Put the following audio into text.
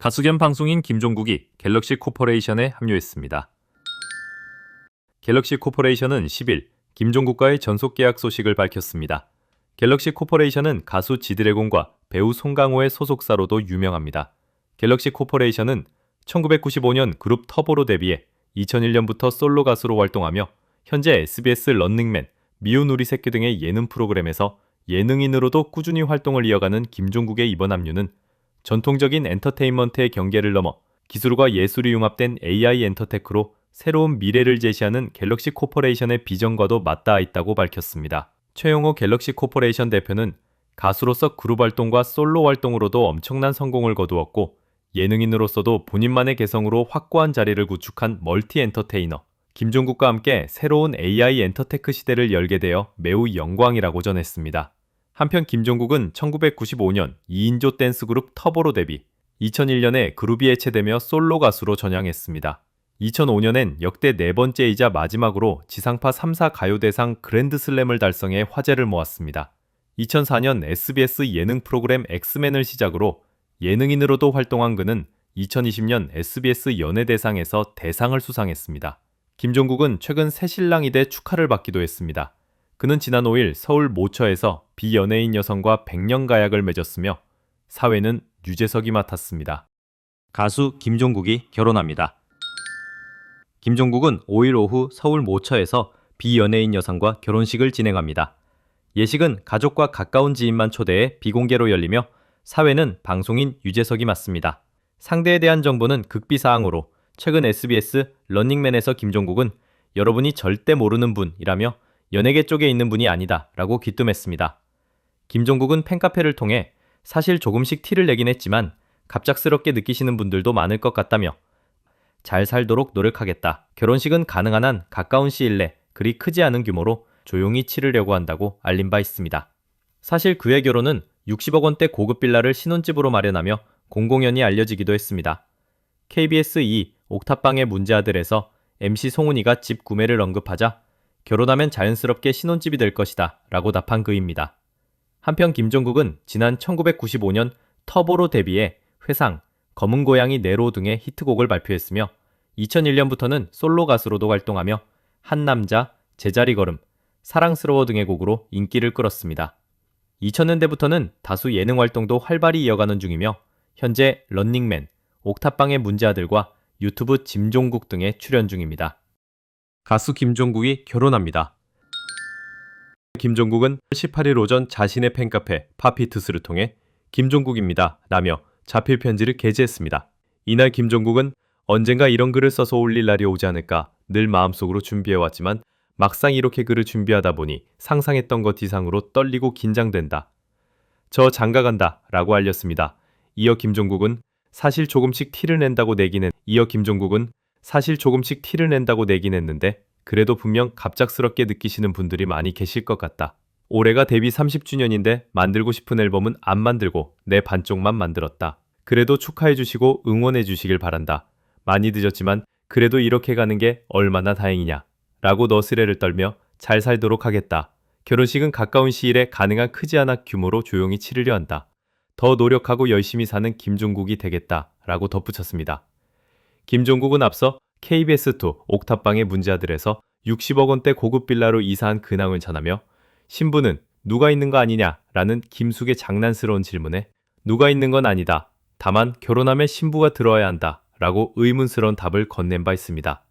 가수 겸 방송인 김종국이 갤럭시 코퍼레이션에 합류했습니다. 갤럭시 코퍼레이션은 10일 김종국과의 전속 계약 소식을 밝혔습니다. 갤럭시 코퍼레이션은 가수 지드래곤과 배우 송강호의 소속사로도 유명합니다. 갤럭시 코퍼레이션은 1995년 그룹 터보로 데뷔해 2001년부터 솔로 가수로 활동하며 현재 SBS 런닝맨, 미운 우리 새끼 등의 예능 프로그램에서 예능인으로도 꾸준히 활동을 이어가는 김종국의 이번 합류는 전통적인 엔터테인먼트의 경계를 넘어 기술과 예술이 융합된 AI 엔터테크로 새로운 미래를 제시하는 갤럭시 코퍼레이션의 비전과도 맞닿아 있다고 밝혔습니다. 최용호 갤럭시 코퍼레이션 대표는 가수로서 그룹 활동과 솔로 활동으로도 엄청난 성공을 거두었고 예능인으로서도 본인만의 개성으로 확고한 자리를 구축한 멀티 엔터테이너 김종국과 함께 새로운 AI 엔터테크 시대를 열게 되어 매우 영광이라고 전했습니다. 한편 김종국은 1995년 2인조 댄스 그룹 터보로 데뷔, 2001년에 그룹이 해체되며 솔로 가수로 전향했습니다. 2005년엔 역대 네 번째이자 마지막으로 지상파 3사 가요대상 그랜드슬램을 달성해 화제를 모았습니다. 2004년 SBS 예능 프로그램 엑스맨을 시작으로 예능인으로도 활동한 그는 2020년 SBS 연예대상에서 대상을 수상했습니다. 김종국은 최근 새신랑이 돼 축하를 받기도 했습니다. 그는 지난 5일 서울 모처에서 비연예인 여성과 백년 가약을 맺었으며 사회는 유재석이 맡았습니다. 가수 김종국이 결혼합니다. 김종국은 5일 오후 서울 모처에서 비연예인 여성과 결혼식을 진행합니다. 예식은 가족과 가까운 지인만 초대해 비공개로 열리며 사회는 방송인 유재석이 맡습니다. 상대에 대한 정보는 극비사항으로 최근 SBS 런닝맨에서 김종국은 여러분이 절대 모르는 분이라며 연예계 쪽에 있는 분이 아니다 라고 귀뜸했습니다. 김종국은 팬카페를 통해 사실 조금씩 티를 내긴 했지만 갑작스럽게 느끼시는 분들도 많을 것 같다며 잘 살도록 노력하겠다. 결혼식은 가능한 한 가까운 시일 내 그리 크지 않은 규모로 조용히 치르려고 한다고 알린 바 있습니다. 사실 그의 결혼은 60억 원대 고급 빌라를 신혼집으로 마련하며 공공연히 알려지기도 했습니다. KBS 2 옥탑방의 문제 아들에서 MC 송은이가 집 구매를 언급하자 결혼하면 자연스럽게 신혼집이 될 것이다 라고 답한 그입니다. 한편 김종국은 지난 1995년 터보로 데뷔해 회상, 검은 고양이 네로 등의 히트곡을 발표했으며 2001년부터는 솔로 가수로도 활동하며 한 남자, 제자리 걸음, 사랑스러워 등의 곡으로 인기를 끌었습니다. 2000년대부터는 다수 예능 활동도 활발히 이어가는 중이며 현재 런닝맨, 옥탑방의 문제 아들과 유튜브 짐종국 등에 출연 중입니다. 가수 김종국이 결혼합니다. 김종국은 18일 오전 자신의 팬카페 파피투스를 통해 김종국입니다. 라며 자필 편지를 게재했습니다. 이날 김종국은 언젠가 이런 글을 써서 올릴 날이 오지 않을까 늘 마음속으로 준비해왔지만 막상 이렇게 글을 준비하다 보니 상상했던 것 이상으로 떨리고 긴장된다. 저 장가간다 라고 알렸습니다. 이어 김종국은 사실 조금씩 티를 낸다고 했, 이어 김종국은 사실 조금씩 티를 낸다고 내긴 했는데 그래도 분명 갑작스럽게 느끼시는 분들이 많이 계실 것 같다. 올해가 데뷔 30주년인데 만들고 싶은 앨범은 안 만들고 내 반쪽만 만들었다. 그래도 축하해 주시고 응원해 주시길 바란다. 많이 늦었지만 그래도 이렇게 가는 게 얼마나 다행이냐. 라고 너스레를 떨며 잘 살도록 하겠다. 결혼식은 가까운 시일에 가능한 크지 않아 규모로 조용히 치르려 한다. 더 노력하고 열심히 사는 김종국이 되겠다. 라고 덧붙였습니다. 김종국은 앞서 KBS2 옥탑방의 문제아들에서 60억 원대 고급 빌라로 이사한 근황을 전하며 신부는 누가 있는 거 아니냐 라는 김숙의 장난스러운 질문에 누가 있는 건 아니다. 다만 결혼하면 신부가 들어야 한다 라고 의문스러운 답을 건넨 바 있습니다.